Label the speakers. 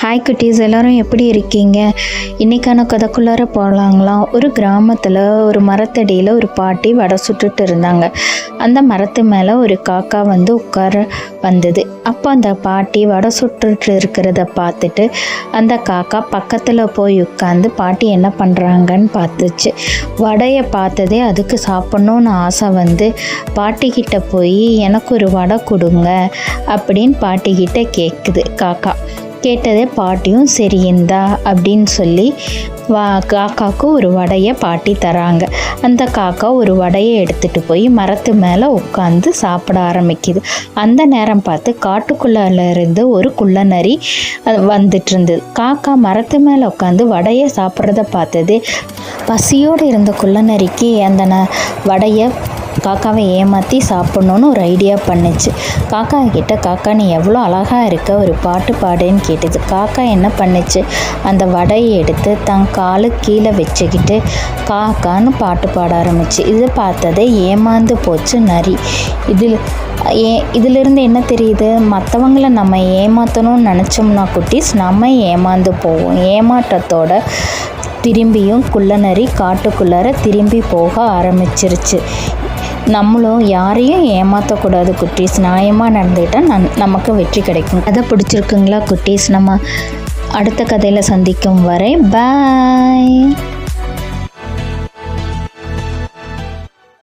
Speaker 1: Hi குட்டீஸ் எல்லோரும் எப்படி இருக்கீங்க? இன்றைக்கான கதைக்குள்ளார போகலாங்களாம் ஒரு கிராமத்தில் ஒரு மரத்தடியில் ஒரு பாட்டி வடை சுட்டுட்டு இருந்தாங்க. அந்த மரத்து மேலே ஒரு காக்கா வந்து உட்கார வந்தது. அப்போ அந்த பாட்டி வடை சுட்டுட்டு இருக்கிறத பார்த்துட்டு அந்த காக்கா பக்கத்தில் போய் உட்காந்து பாட்டி என்ன பண்ணுறாங்கன்னு பார்த்துச்சு. வடையை பார்த்ததே அதுக்கு சாப்பிட்ணுன்னு ஆசை வந்து பாட்டிக்கிட்ட போய் எனக்கு ஒரு வடை கொடுங்க அப்படின்னு பாட்டிக்கிட்ட கேட்குது காக்கா. கேட்டதே பாட்டியும் சரி இந்தா அப்படின்னு சொல்லி வா காக்காவுக்கு ஒரு வடையை பாட்டி தராங்க. அந்த காக்கா ஒரு வடையை எடுத்துகிட்டு போய் மரத்து மேலே உட்காந்து சாப்பிட ஆரம்பிக்குது. அந்த நேரம் பார்த்து காட்டுக்குள்ளிருந்து ஒரு குள்ளநரி வந்துட்டு இருந்தது காக்கா மரத்து மேலே உட்காந்து வடையை சாப்பிட்றத பார்த்தது. பசியோடு இருந்த குள்ளநரிக்கு அந்த ந வடையை காக்காவை ஏமாற்றி சாப்பிட்ணுன்னு ஒரு ஐடியா பண்ணுச்சு. காக்கா கிட்ட காக்கா நீ எவ்வளோ அழகாக இருக்க ஒரு பாட்டு பாடுன்னு கேட்டுது. காக்கா என்ன பண்ணுச்சு? அந்த வடையை எடுத்து தன் காலு கீழே வச்சுக்கிட்டு காக்கான்னு பாட்டு பாட ஆரம்பிச்சு. இது பார்த்ததே ஏமாந்து போச்சு நரி. இதில் ஏ இதிலிருந்து என்ன தெரியுது? மற்றவங்களை நம்ம ஏமாற்றணும்னு நினச்சோம்னா குட்டீஸ் நம்ம ஏமாந்து போவோம். ஏமாற்றத்தோட திரும்பியும் குள்ளநரி காட்டுக்குள்ளார திரும்பி போக ஆரம்பிச்சிருச்சு. நம்மளும் யாரையும் ஏமாற்றக்கூடாது குட்டீஸ். நியாயமாக நடந்துக்கிட்டால் நன் நமக்கு வெற்றி கிடைக்கும். கதை பிடிச்சிருக்குங்களா குட்டீஸ்? நம்ம அடுத்த கதையில் சந்திக்கும் வரை பாய்